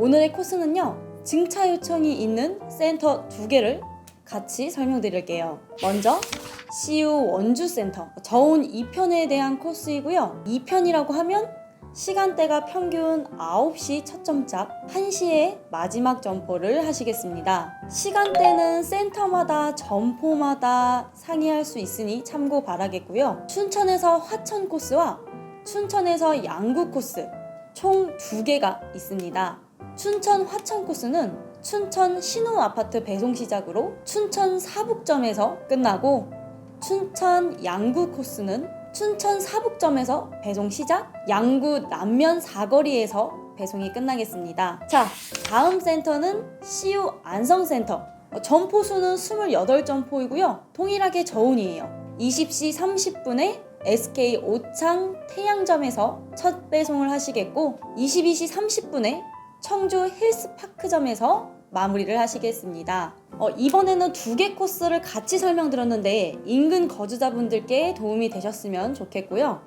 오늘의 코스는요. 증차 요청이 있는 센터 두 개를 같이 설명드릴게요. 먼저 CU 원주 센터 저온 2편에 대한 코스이고요. 2편이라고 하면 시간대가 평균 9시 첫 점작, 1시에 마지막 점포를 하시겠습니다. 시간대는 센터마다 점포마다 상의할 수 있으니 참고 바라겠고요. 춘천에서 화천 코스와 춘천에서 양구 코스 총 두 개가 있습니다. 춘천 화천 코스는 춘천 신호 아파트 배송 시작으로 춘천 사북점에서 끝나고 춘천 양구 코스는 춘천 사북점에서 배송 시작, 양구 남면 사거리에서 배송이 끝나겠습니다. 자, 다음 센터는 CU 안성센터. 어, 점포수는 28점포이고요. 동일하게 저온이에요. 20시 30분에 SK 오창 태양점에서 첫 배송을 하시겠고 22시 30분에 청주 힐스파크점에서 마무리를 하시겠습니다. 어, 이번에는 두 개 코스를 같이 설명드렸는데 인근 거주자분들께 도움이 되셨으면 좋겠고요.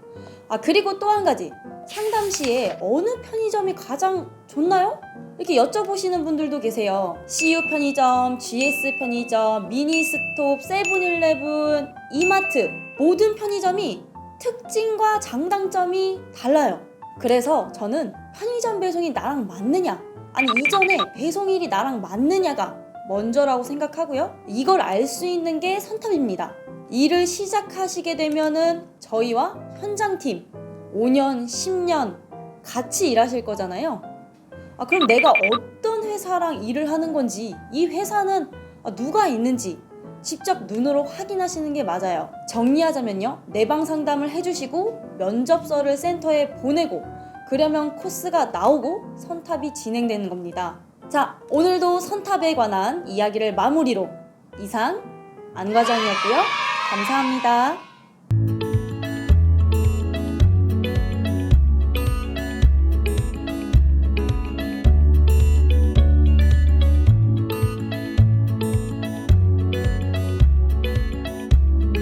아 그리고 또 한 가지 상담 시에 어느 편의점이 가장 좋나요? 이렇게 여쭤보시는 분들도 계세요. CU 편의점, GS 편의점, 미니스톱, 세븐일레븐, 이마트 모든 편의점이 특징과 장단점이 달라요. 그래서 저는 편의점 배송이 나랑 맞느냐 아니 이전에 배송일이 나랑 맞느냐가 먼저라고 생각하고요. 이걸 알 수 있는 게 선탑입니다. 일을 시작하시게 되면은 저희와 현장팀 5년, 10년 같이 일하실 거잖아요. 아, 그럼 내가 어떤 회사랑 일을 하는 건지, 이 회사는 아, 누가 있는지 직접 눈으로 확인하시는 게 맞아요. 정리하자면요. 내방 상담을 해주시고 면접서를 센터에 보내고 그러면 코스가 나오고 선탑이 진행되는 겁니다. 자, 오늘도 선탑에 관한 이야기를 마무리로 이상 안 과장이었고요. 감사합니다.